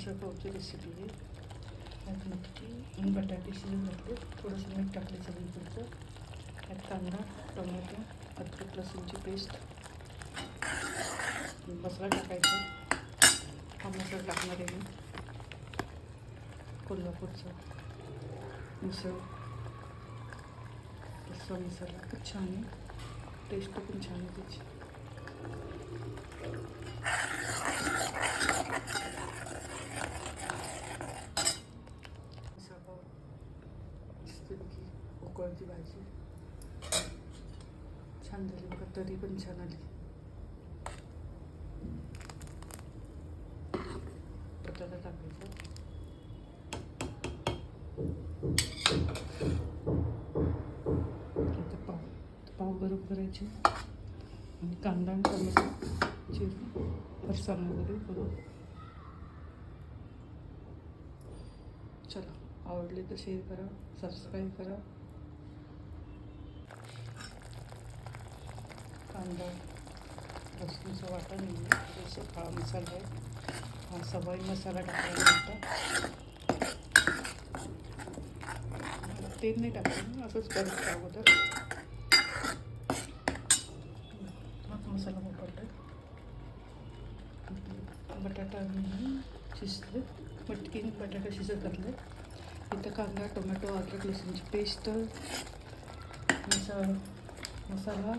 मिसळ पावची recipe आहे त्यात आणि बटाटे शिजून घातले थोडंसं मीठ टाकले सगळीकडचं. त्यात कांदा टोमॅटो अद्रक लसूणची पेस्ट. मसाला टाकायचा. हा मसाला टाकणार आहे मी. कोल्हापूरचा मिसळ. रस्सा मसाला. खूप छान आहे. टेस्ट पण छान आहे त्याची मसाला मस्तपैकी उकळती भाजी. छान झाली बघा तरी पण छान आली. बटाटा टाकायचा. पाव पाव गरम करायचे. आणि कांदा आणि टोमॅटो चिरून फरसाण वगैरे करून चला आवडले तर शेअर करा सबस्क्राईब करा. कांदा लसूणचं वाटण नाही थोडंसं काळा मसाला आहे. हा सवाई मसाला टाकायला होता. तेल नाही टाकलं असंच करत अगोदर. मग मसाला वापरतो बटाटा मी शिजले. मटकीन बटाटा शिजत घातले इथं कांदा टोमॅटो अद्रक लसूणची paste. Misal Ça va.